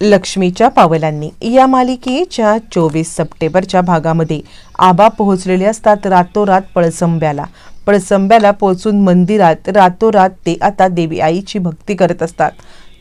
लक्ष्मीच्या पावलांनी. या मालिकेच्या चोवीस सप्टेंबरच्या भागामध्ये आबा पोहोचलेले असतात रातोरात पळसंब्याला. पळसंब्याला पोहोचून मंदिरात रातोरात ते आता देवी आईची भक्ती करत असतात.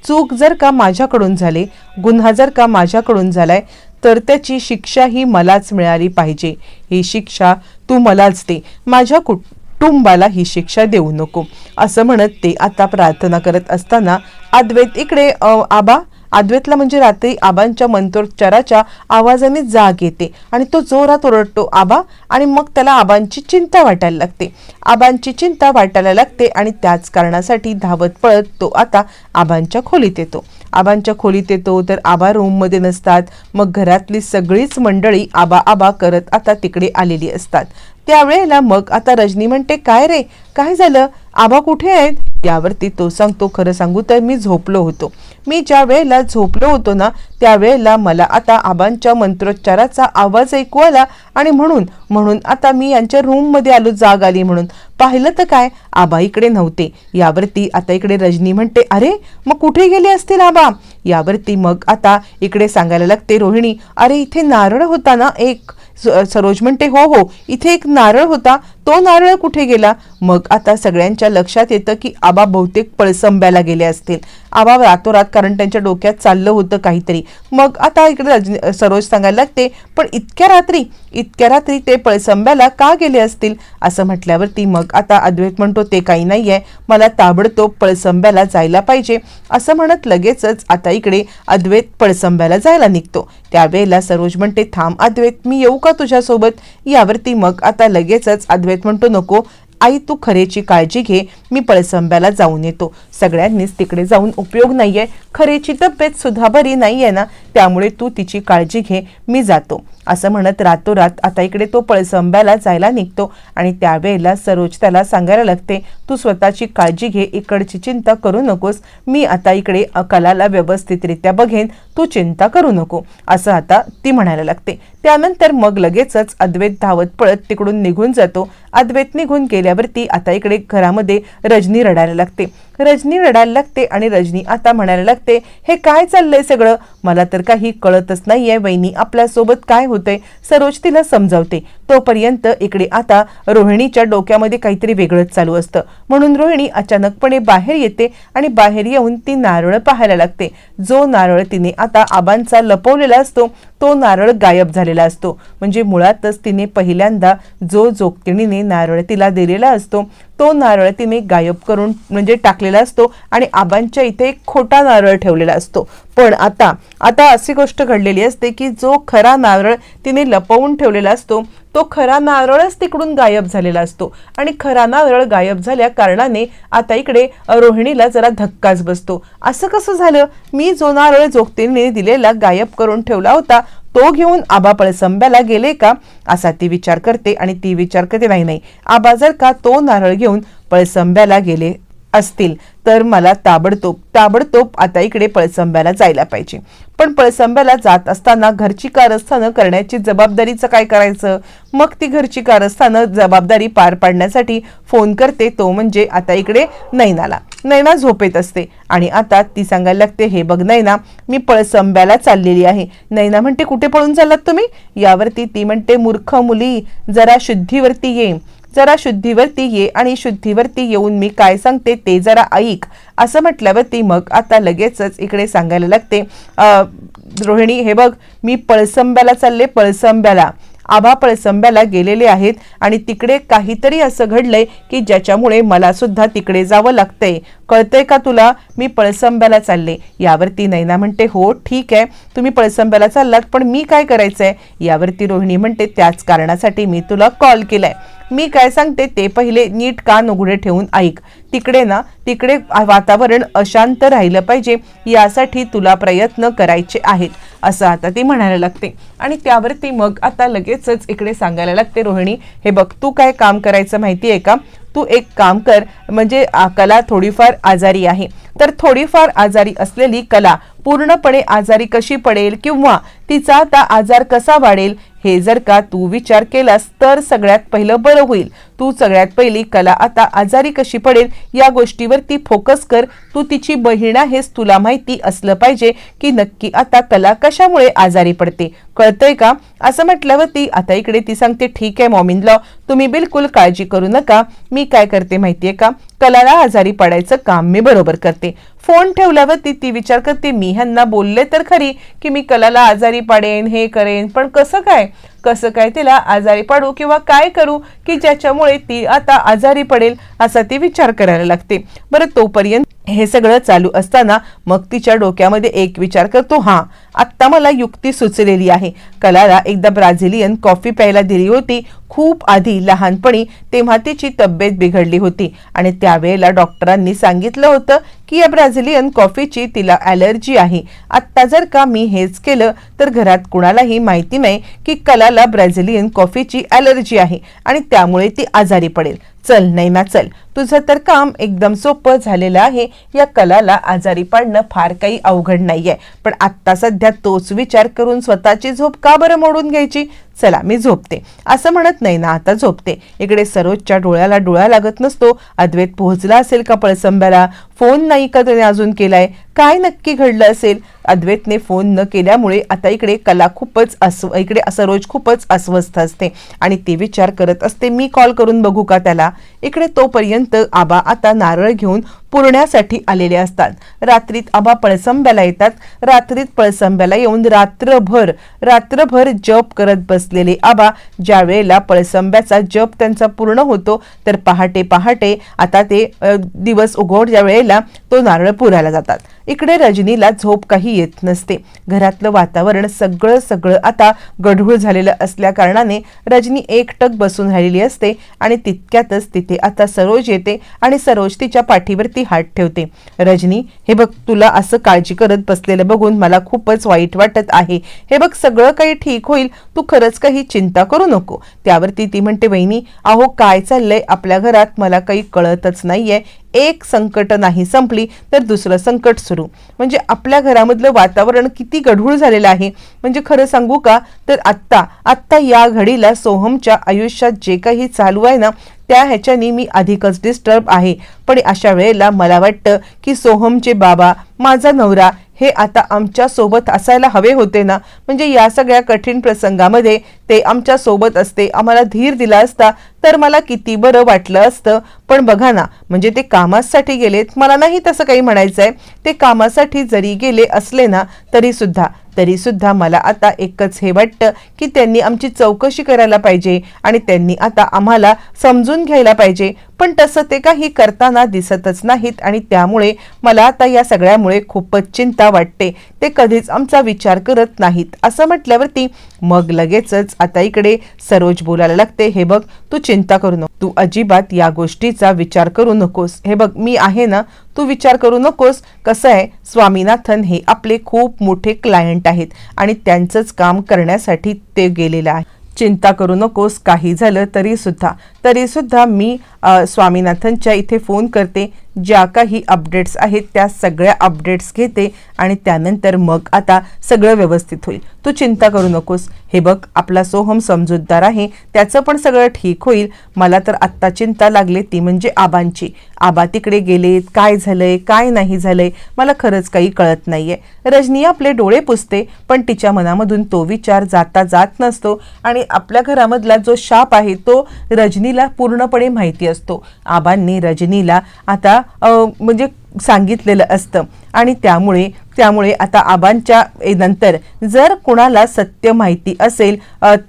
चूक जर का माझ्याकडून झाले गुन्हा जर का माझ्याकडून झालाय तर त्याची शिक्षा ही मलाच मिळाली पाहिजे. ही शिक्षा तू मलाच दे. माझ्या कुट कुटुंबाला ही शिक्षा देऊ नको. असं म्हणत ते आता प्रार्थना करत असताना अद्वैत इकडे आबा अद्वैतला म्हणजे रात्री आबांच्या मंत्रोच्चाराच्या आवाजाने जाग येते आणि तो जोरात ओरडतो आबा आणि मग त्याला आबांची चिंता वाटायला लागते. आबांची चिंता वाटायला लागते आणि त्याच कारणासाठी धावत पळत तो आता आबांच्या खोलीत येतो. आबांच्या खोलीत येतो तर आबा रूममध्ये नसतात. मग घरातली सगळीच मंडळी आबा आबा करत आता तिकडे आलेली असतात. त्यावेळेला मग आता रजनी म्हणते काय रे? काय झालं? आबा कुठे आहेत? यावरती तो सांगतो खरं सांगू तर मी झोपलो होतो. मी ज्या वेळेला झोपलो होतो ना त्यावेळेला मला आता आबांच्या मंत्रोच्चाराचा आवाज ऐकू आला आणि म्हणून म्हणून आता मी यांच्या रूममध्ये आलो जाग आली म्हणून. पाहिलं तर काय? आबा इकडे नव्हते. यावरती आता इकडे रजनी म्हणते अरे मग कुठे गेले असतील आबा? यावरती मग आता इकडे सांगायला लागते रोहिणी अरे इथे नारळ होता ना एक. स- सरोज म्हणते हो हो इथे एक नारळ होता. तो नारळ कुठे गेला? मग आता सगळ्यांच्या लक्षात येतं की आबा बहुतेक पळसंब्याला गेले असतील. आबा रातोरात कारण त्यांच्या डोक्यात चाललं होतं काहीतरी. मग आता इकडे रजनी सरोज सांगायला लागते पण इतक्या रात्री इतक्या रात्री ते पळसंब्याला का गेले असतील? असं म्हटल्यावरती मग आता अद्वैत म्हणतो ते काही नाही आहे मला ताबडतोब पळसंब्याला जायला पाहिजे. असं म्हणत लगेचच आता इकडे अद्वैत पळसंब्याला जायला निघतो. त्यावेळेला सरोज म्हणते थांब अद्वैत मी येऊ का तुझ्यासोबत? यावरती मग आता लगेचच अद्वैत म्हणतो नको आई तू खरेची काळजी घे मी पळसंब्याला जाऊन येतो. सगळ्यांनीच तिकडे जाऊन उपयोग नाहीये. खरेची तब्येत सुद्धा बरी नाहीये ना त्यामुळे तू तिची काळजी घे मी जातो. असं म्हणत रातोरात आता इकडे तो पळसंब्याला जायला निघतो आणि त्यावेळेला सरोज त्याला सांगायला लागते तू स्वतःची काळजी घे इकडची चिंता करू नकोस. मी आता इकडे कलाला व्यवस्थितरित्या बघेन. तू चिंता करू नको. असं आता ती म्हणायला लागते. त्यानंतर मग लगेचच अद्वैत धावत पळत तिकडून निघून जातो. अद्वैत निघून गेल्यावरती आता इकडे घरामध्ये रजनी रडायला लागते. रजनी रडायला लागते आणि रजनी आता म्हणायला लागते हे काय चाललंय सगळं? मला तर काही कळतच नाहीये वहिनी. आपल्यासोबत काय होते. सरोज तिला समजावते. तोपर्यंत इकडे आता रोहिणीच्या डोक्यामध्ये काहीतरी वेगळंच चालू असतं. म्हणून रोहिणी अचानकपणे बाहेर येते आणि बाहेर येऊन ती नारळ पाहायला लागते. जो नारळ तिने आता आबांचा लपवलेला असतो तो नारळ गायब झालेला असतो. म्हणजे मुळातच तिने पहिल्यांदा जो जोगतिणीने नारळ तिला दिलेला असतो तो नारळ तिने गायब करून म्हणजे टाकलेला असतो आणि आबांच्या इथे एक खोटा नारळ ठेवलेला असतो. पण आता आता अशी गोष्ट घडलेली असते की जो खरा नारळ तिने लपवून ठेवलेला असतो तो खरा नारळच तिकडून गायब झालेला असतो. आणि खरा नारळ गायब झाल्या कारणाने आता इकडे रोहिणीला जरा धक्काच बसतो. असं कसं झालं? मी जो नारळ जोगतीने दिलेला गायब करून ठेवला होता तो घेऊन आबा पळसंब्याला गेले का? असा ती विचार करते आणि ती विचार करते नाही नाही. आबा जर का तो नारळ घेऊन पळसंब्याला गेले असतील तर मला ताबडतोब ताबडतोब आता इकडे पळसंब्याला जायला पाहिजे. पण पळसंब्याला जात असताना घरची कारस्थानं करण्याची जबाबदारीचं काय करायचं? मग ती घरची कारस्थानं जबाबदारी पार पाडण्यासाठी फोन करते तो म्हणजे आता इकडे नैनाला. नैना झोपेत असते. आणि आता ती सांगायला लागते हे बघ नैना मी पळसंब्याला चाललेली आहे. नैना म्हणते कुठे पळून चाललात तुम्ही? यावरती ती म्हणते मूर्ख मुली जरा शुद्धीवरती ये. जरा शुद्धीवरती ये आणि शुद्धीवरती येऊन मी काय सांगते ते जरा ऐक. असं म्हटल्यावरती मग आता लगेचच इकडे सांगायला लागते. रोहिणी हे बघ मी पळसंब्याला चालले पळसंब्याला. आभा पळसंब्याला गेलेले आहेत आणि तिकडे काहीतरी असं घडलंय की ज्याच्यामुळे मला सुद्धा तिकडे जावं लागतंय. कळतंय का तुला? मी पळसंब्याला चालले. यावरती नैना म्हणते हो ठीक आहे. तुम्ही पळसंब्याला चाललात पण मी काय करायचं आहे यावरती रोहिणी म्हणते त्याच कारणासाठी मी तुला कॉल केलाय. मी काय सांगते ते पहिले नीट कान उघडे ठेवून ऐक. तिकडे ना तिकडे वातावरण अशांत राहिलं पाहिजे. यासाठी तुला प्रयत्न करायचे आहेत. असं आता ती म्हणायला लागते. आणि त्यावरती मग आता लगेचच इकडे सांगायला लागते रोहिणी हे बघ तू काय काम करायचं माहिती आहे का? तू एक काम कर म्हणजे कला थोडीफार आजारी आहे. तर थोडीफार आजारी असलेली कला पूर्णपणे आजारी कशी पडेल किंवा तिचा आता आजार कसा वाढेल हे जर का तू विचार केलास तर सगळ्यात पहिलं बरं होईल. तू सगळ्यात पहिली कला आता आजारी कशी पडेल या गोष्टीवरती फोकस कर. तू तिची बहीण आहेस तुला माहिती असलं पाहिजे की नक्की आता कला कशामुळे आजारी पडते. कळतंय का? असं म्हटल्यावरती आता इकडे ती सांगते ठीक आहे मॉमिन लॉ तुम्ही बिलकुल काळजी करू नका. मी काय करते माहितीये का? कलाला आजारी पडायचं काम मी बरोबर करते. फोन ठेवल्यावरती ती विचार करते मी ह्यांना बोलले तर खरी की मी कलाला आजारी पाडेन हे करेन. पण कसं काय? कसं काय तिला आजारी पाडू किंवा काय करू की ज्याच्यामुळे ती आता आजारी पडेल असा ती विचार करायला लागते. बरं तोपर्यंत हे सगळं चालू असताना मग तिच्या डोक्यामध्ये एक विचार करतो हा आत्ता मला युक्ती सुचलेली आहे. कलाला एकदा ब्राझिलियन कॉफी प्यायला दिली होती. खूप आधी लहानपणी तेव्हा तिची तब्येत बिघडली होती आणि त्यावेळेला डॉक्टरांनी सांगितलं होतं की या ब्राझिलियन कॉफीची तिला ॲलर्जी आहे. आत्ता जर का मी हेच केलं तर घरात कुणालाही माहिती नाही की कलाला ब्राझिलियन कॉफीची ॲलर्जी आहे आणि त्यामुळे ती आजारी पडेल. चल नाही ना चल. तुझं तर काम एकदम सोपं झालेलं आहे. या कलाला आजारी पाडणं फार काही अवघड नाहीये. पण आत्ता सध्या तोच विचार करून स्वतःची झोप का बरं मोडून घ्यायची? चला मी झोपते. असं म्हणत नाही ना आता झोपते. इकडे सरोजच्या डोळ्याला डोळा लागत नसतो. अद्वैत पोहोचला असेल का पळसंब्याला? फोन नाही का त्याने अजून केलाय? काय नक्की घडलं असेल? अद्वैतने फोन न केल्यामुळे आता इकडे कला खूपच अस्व इकडे सरोज खूपच अस्वस्थ असते. आणि ते विचार करत असते मी कॉल करून बघू का त्याला? इकडे तोपर्यंत आबा आता नारळ घेऊन पुरण्यासाठी आलेले असतात. रात्रीत आबा पळसंब्याला येतात. रात्रीत पळसंब्याला येऊन रात्रभर रात्रभर जप करत बसलेले आबा ज्या वेळेला पळसंब्याचा जप त्यांचा पूर्ण होतो तर पहाटे पहाटे आता ते दिवस उघडच्या वेळेला तो नारळ पुरायला जातात. इकडे रजनीला झोप काही येत नसते. घरातलं वातावरण सगळं सगळं आता गढूळ झालेलं असल्या कारणाने रजनी एकटक बसून राहिलेली असते आणि तितक्यातच येते. आता सरोज येते आणि सरोज तिच्या पाठीवरती हात ठेवते. रजनी हे बघ तुला असं काळजी करत बसलेलं बघून मला खूपच वाईट वाटत आहे. हे बघ सगळं काही ठीक होईल. तू खरंच काही चिंता करू नको. त्यावरती ती म्हणते वहिनी अहो काय चाललंय? आपल्या घरात मला काही कळतच नाहीये. एक संकट नाही संपली तर दुसरं संकट सुरू. म्हणजे आपल्या घरामधलं वातावरण किती गढूळ झालेलं आहे. म्हणजे खरं सांगू का? तर आत्ता आत्ता या घडीला सोहमच्या आयुष्यात जे काही चालू आहे ना त्या ह्याच्यानी मी अधिकच डिस्टर्ब आहे. पण अशा वेळेला मला वाटतं की सोहमचे बाबा माझा नवरा हे आता आमच्यासोबत असायला हवे होते ना? म्हणजे या सगळ्या कठीण प्रसंगामध्ये ते आमच्यासोबत असते आम्हाला धीर दिला असता तर मला किती बरं वाटलं असतं. पण बघा ना म्हणजे ते कामासाठी गेलेत. मला नाही तसं काही म्हणायचं आहे ते कामासाठी जरी गेले असले ना तरी तरीसुद्धा तरी सुद्धा मला आता एकच हे वाटतं की त्यांनी आमची चौकशी करायला पाहिजे आणि त्यांनी आता आम्हाला समजून घ्यायला पाहिजे. पण तसं ते काही करताना दिसतच नाहीत आणि त्यामुळे मला आता या सगळ्यामुळे खूपच चिंता वाटते. ते कधीच आमचा विचार करत नाहीत. असं म्हटल्यावरती मग लगेचच आता इकडे सरोज बोलायला लागते हे बघ तू चिंता करू नको. तू अजिबात या गोष्टीचा विचार करू नकोस. हे बघ मी आहे ना तू विचार करू नकोस. कसं आहे स्वामीनाथन हे आपले खूप मोठे क्लायंट आहेत आणि त्यांचंच काम करण्यासाठी ते गेलेलं आहे. चिंता करू नकोस काही झालं तरी सुद्धा तरी सुद्धा मी स्वामीनाथनच्या इथे फोन करते. ज्या काही अपडेट्स आहेत त्या सगळ्या अपडेट्स घेते आणि त्यानंतर मग आता सगळं व्यवस्थित होईल. तू चिंता करू नकोस. हे बघ आपला सोहम समजूतदार आहे. त्याचं पण सगळं ठीक होईल. मला तर आत्ता चिंता लागली. ती म्हणजे आबांची. आबा तिकडे गेलेत. काय झालंय? काय नाही झालंय? मला खरंच काही कळत नाहीये. रजनी आपले डोळे पुसते पण तिच्या मनामधून तो विचार जाता जात नसतो. आणि आपल्या घरामधला जो शाप आहे तो रजनीला पूर्णपणे माहिती असतो. आबांनी रजनीला आता म्हणजे सांगितलेलं असतं. आणि त्यामुळे त्यामुळे आता आबांच्या नंतर जर कुणाला सत्य माहिती असेल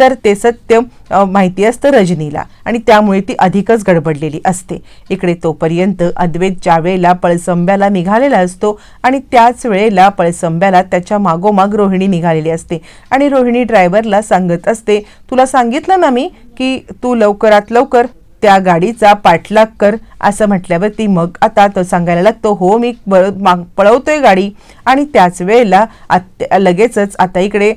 तर ते सत्य माहिती असतं रजनीला. आणि त्यामुळे ती अधिकच गडबडलेली असते. इकडे तोपर्यंत अद्वैत ज्या वेळेला पळसंब्याला निघालेला असतो आणि त्याच वेळेला पळसंब्याला त्याच्या मागोमाग रोहिणी निघालेली असते. आणि रोहिणी ड्रायव्हरला सांगत असते तुला सांगितलं ना मी की तू लवकरात लवकर त्या गाडीचा पाठलाग कर असं म्हटल्यावरती मग आता तो सांगायला लागतो हो मी माग- पळवतोय गाडी. आणि त्याच वेळेला आत्या- लगेचच आता इकडे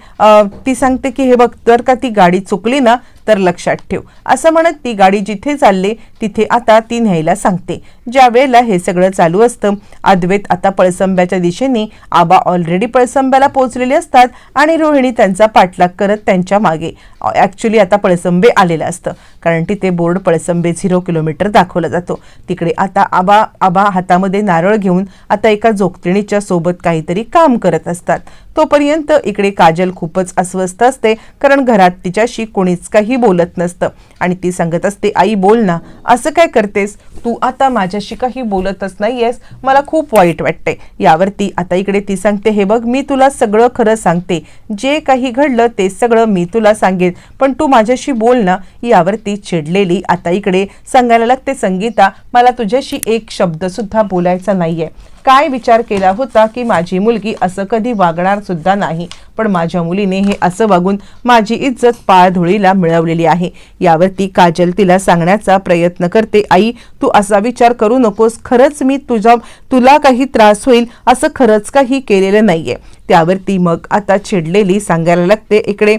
ती सांगते की हे बघ जर का ती गाडी चुकली ना तर लक्षात ठेव. असं म्हणत ती गाडी जिथे चालली तिथे आता ती न्यायला सांगते. ज्या वेळेला हे सगळं चालू असतं अद्वैत आता पळसंब्याच्या दिशेने आबा ऑलरेडी पळसंब्याला पोहोचलेले असतात आणि रोहिणी त्यांचा पाठलाग करत त्यांच्या मागे. ॲक्च्युली आता पळसंबे आलेलं असतं कारण तिथे बोर्ड पळसंबे झिरो किलोमीटर दाखवला जातो. तिकडे आता आबा आबा हातामध्ये नारळ घेऊन आता एका जोगतिणीच्या सोबत काहीतरी काम करत असतात. तोपर्यंत इकडे काजल खूपच अस्वस्थ असते कारण घरात तिच्याशी कोणीच काही बोलत नसतं. आणि ती सांगत असते आई बोल ना असं काय करतेस? तू आता माझ्याशी काही बोलतच नाहीयेस मला खूप वाईट वाटते यावरती आता इकडे ती सांगते हे बघ मी तुला सगळं खरं सांगते. जे काही घडलं ते सगळं मी तुला सांगेन. पण तू माझ्याशी बोल ना. यावरती चिडलेली आता इकडे सांगायला लागते संगीता मला तुझ्याशी एक शब्द सुद्धा बोलायचा नाहीये. काय विचार केला होता की माझी मुलगी असं कधी वागणार सुद्धा नाही पण माझ्या मुलीने हे असं वागून माझी इज्जत पाळधुळीला मिळवलेली आहे. यावरती काजल तिला सांगण्याचा प्रयत्न करते आई तू असा विचार करू नकोस. खरंच मी तुझा तुला काही त्रास होईल असं खरंच काही केलेलं नाहीये. त्यावरती मग आता चिडलेली सांगायला लागते इकडे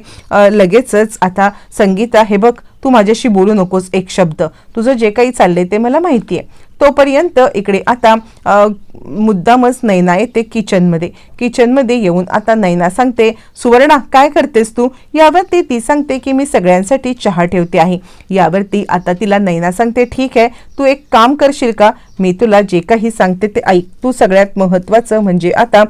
लगेचच आता संगीता हे बघ तू माझ्याशी बोलू नकोस एक शब्द. तुझं जे काही चाललंय ते मला माहिती आहे तोपर्यंत इकडे आता मुद्दामच नैना येते किचनमध्ये. किचनमध्ये येऊन आता नैना सांगते सुवर्णा काय करतेस तू? यावरती ती सांगते की मी सगळ्यांसाठी चहा ठेवते आहे. यावरती आता तिला नैना सांगते ठीक आहे तू एक काम करशील का? मी तुला जे काही सांगते ते ऐक. तू सगळ्यात महत्त्वाचं म्हणजे आता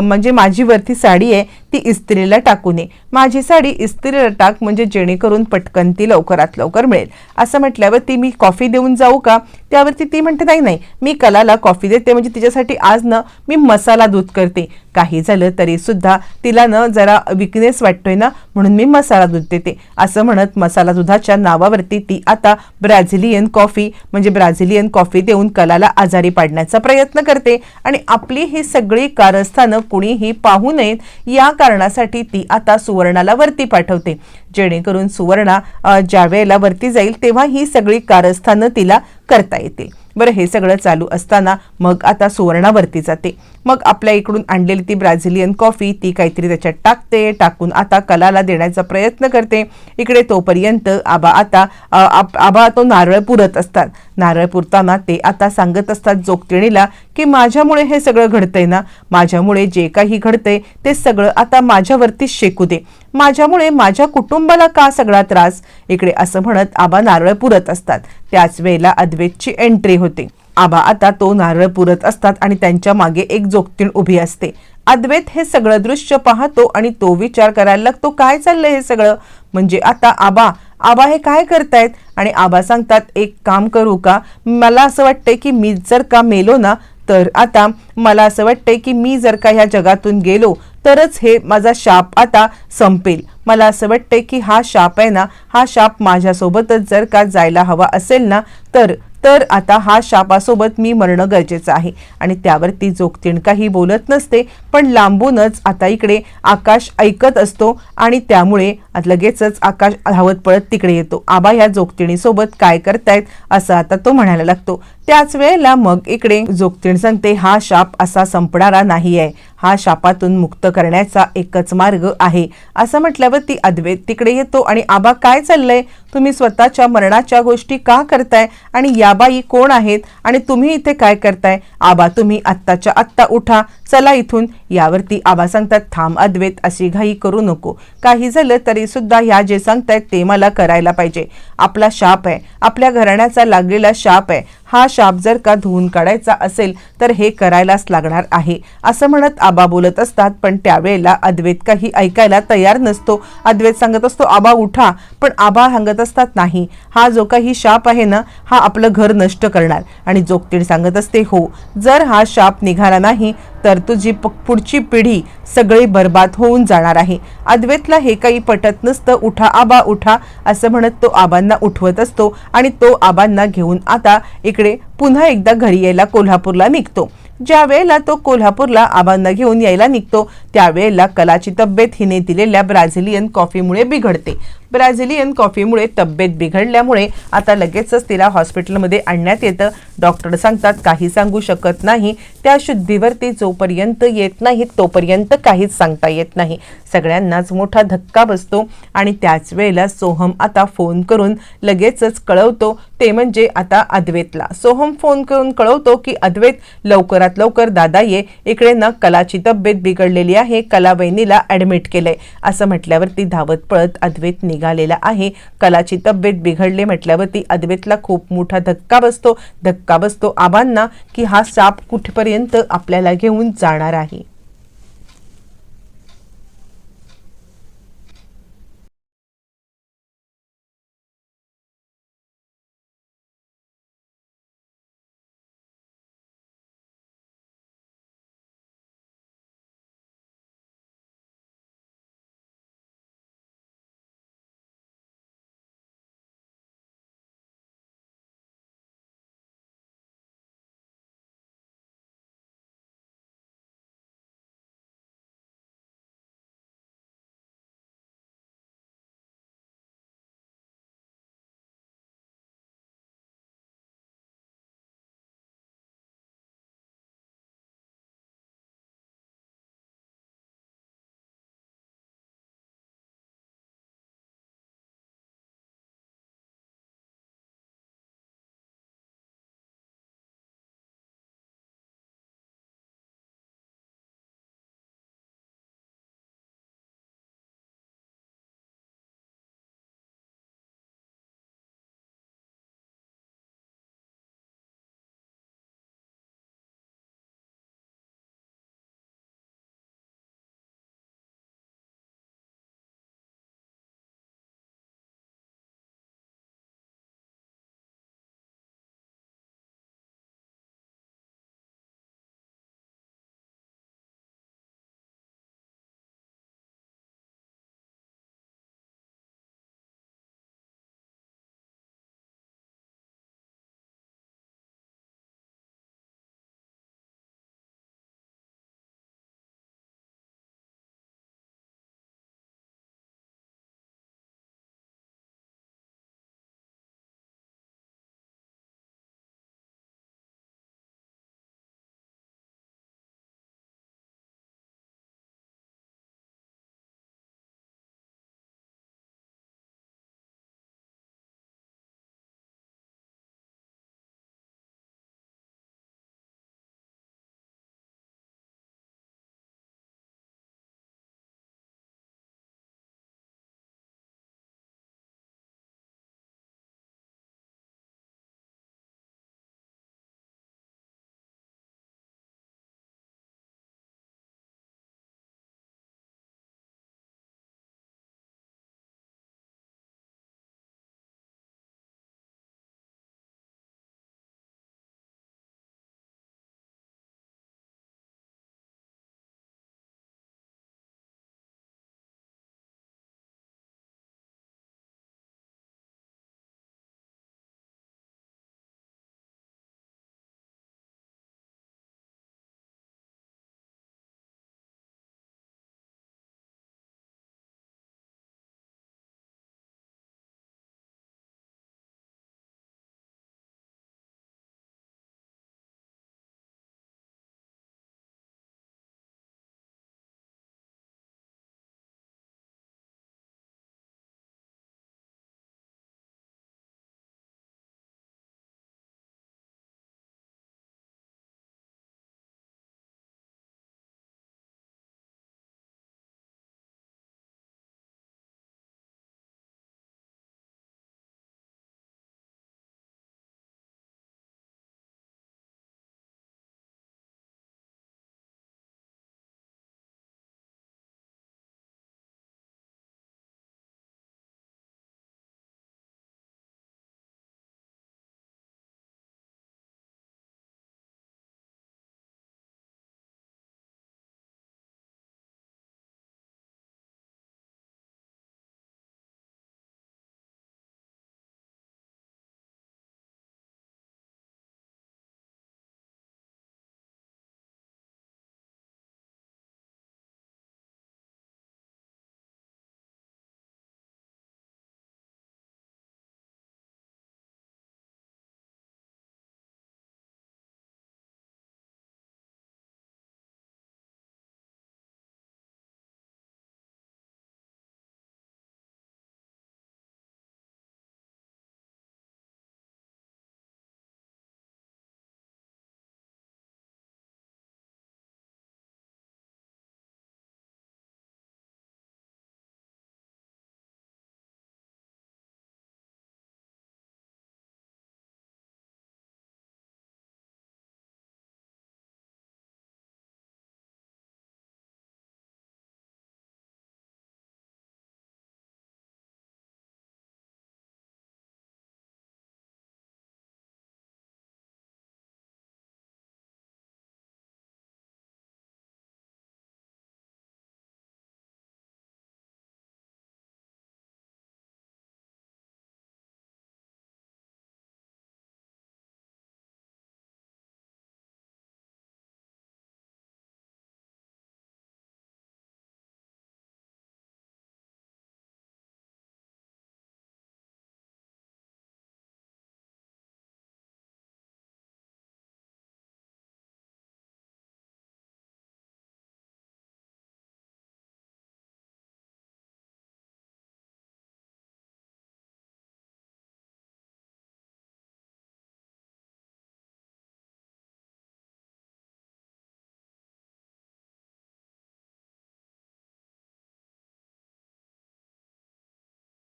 म्हणजे माझी वरती साडी आहे ती इस्त्रीला टाकू नये. माझी साडी इस्त्रीला टाक म्हणजे जेणेकरून पटकन ती लवकरात लवकर मिळेल. असं म्हटल्यावर ती मी कॉफी देऊन जाऊ का? त्यावरती ती म्हणते नाही नाही मी कलाला कॉफी देते म्हणजे तिच्यासाठी आज ना मी मसाला दूध करते. काही झालं तरी सुद्धा तिला न जरा विकनेस वाटतोय ना म्हणून मी मसाला दूध देते. असं म्हणत मसाला दुधाच्या नावावरती ती आता ब्राझिलियन कॉफी म्हणजे ब्राझिलियन कॉफी देऊन कलाला आजारी पाडण्याचा प्रयत्न करते. आणि आपली ही सगळी कारस्थानं कुणीही पाहू नयेत या कारणासाठी ती आता सुवर्णाला वरती पाठवते. जेणेकरून सुवर्णा ज्या वेळेला वरती जाईल तेव्हा ही सगळी कारस्थानं तिला करता येतील. बरं हे सगळं चालू असताना मग आता सुवर्णावरती जाते. मग आपल्या इकडून आणलेली ती ब्राझिलियन कॉफी ती काहीतरी त्याच्यात टाकते टाकून आता कलाला देण्याचा प्रयत्न करते. इकडे तोपर्यंत आबा आता आप- आबा तो नारळ पुरत असतात. नारळ पुरताना ते आता सांगत असतात जोगतिणीला की माझ्यामुळे हे सगळं घडतंय ना? माझ्यामुळे जे काही घडतंय ते सगळं आता माझ्यावरतीच शेकू दे. माझ्यामुळे माझ्या कुटुंबाला का सगळा त्रास? इकडे असं म्हणत आबा नारळ पुरत असतात. त्याच वेळेला अद्वैतची एंट्री होते. आबा आता तो नारळ पुरत असतात आणि त्यांच्या मागे एक जोगतीण उभी असते. अद्वैत हे सगळं दृश्य पाहतो आणि तो विचार करायला लागतो काय चाललंय हे सगळं? म्हणजे आता आबा आबा हे काय करतायत? आणि आबा सांगतात एक काम करू का? मला असं वाटतंय की मी जर का मेलो ना तर आता मला असं वाटतंय की मी जर का ह्या जगातून गेलो तरच हे माझा शाप आता संपेल. मला असं वाटतंय की हा शाप आहे ना हा शाप माझ्यासोबतच जर का जायला हवा असेल ना तर तर आता हा शापासोबत मी मरणं गरजेचं आहे. आणि त्यावर ती जोगतीण काही बोलत नसते पण लांबूनच आता इकडे आकाश ऐकत असतो आणि त्यामुळे लगेचच आकाश धावत पळत तिकडे येतो. आबा या जोगतिणीसोबत काय करतायत असं आता तो म्हणायला लागतो. त्याच वेळेला मग इकडे जोगतीण सांगते हा शाप असा संपणारा नाही आहे हा शापातून मुक्त करण्याचा एकच मार्ग आहे. असं म्हटल्यावर ती अद्वैत तिकडे येतो आणि आबा काय चाललंय? तुम्ही स्वतःच्या मरणाच्या गोष्टी का करताय? आणि या बाई कोण आहेत? आणि तुम्ही इथे काय करताय? आबा तुम्ही आत्ताच्या आत्ता उठा. चला इथून. यावरती आबा सांगतात थांब अद्वैत अशी घाई करू नको. काही झालं तरी सुद्धा ह्या जे सांगतायत ते मला करायला पाहिजे. आपला शाप आहे. आपल्या घराण्याचा लागलेला शाप आहे. हा शाप जर का धुवून काढायचा असेल तर हे करायलाच लागणार आहे. असं म्हणत आबा बोलत असतात पण त्यावेळेला अद्वैत काही ऐकायला तयार नसतो. अद्वैत सांगत असतो आबा उठा. पण आबा सांगत असतात नाही हा जो काही शाप आहे ना हा आपलं घर नष्ट करणार. आणि जोगतीड सांगत असते हो जर हा शाप निघाला नाही तर तुझी प- पुढची पिढी सगळी बर्बाद होऊन जाणार आहे. अद्वैतला हे काही पटत नसतं उठा आबा उठा असं म्हणत तो आबांना उठवत असतो आणि तो आबांना घेऊन आता इकडे पुन्हा एकदा घरी यायला कोल्हापूरला निघतो. ज्या वेळेला तो कोल्हापूरला आबांना घेऊन यायला निघतो त्यावेळेला कलाची तब्येत हिने दिलेल्या ब्राझिलियन कॉफीमुळे बिघडते. ब्राझिलियन कॉफीमुळे तब्येत बिघडल्यामुळे आता लगेचच तिला हॉस्पिटलमध्ये आणण्यात येतं. डॉक्टर सांगतात काही सांगू शकत नाही. त्या शुद्धीवरती जोपर्यंत येत नाही तोपर्यंत काहीच सांगता येत नाही. सगळ्यांनाच मोठा धक्का बसतो आणि त्याच वेळेला सोहम आता फोन करून लगेचच कळवतो. ते म्हणजे आता अद्वैतला. सोहम फोन करून कळवतो की अद्वैत लवकरात लवकर दादा ये. इकडे ना कलाची तब्येत बिघडलेली आहे. कला वहिनीला ऍडमिट केलंय. असं म्हटल्यावरती धावत पळत अद्वैत निघालेला आहे. कलाची तब्येत बिघडली म्हटल्यावरती अद्वेतला खूप मोठा धक्का बसतो. धक्का बसतो आबांना की हा साप कुठपर्यंत आपल्याला घेऊन जाणार आहे?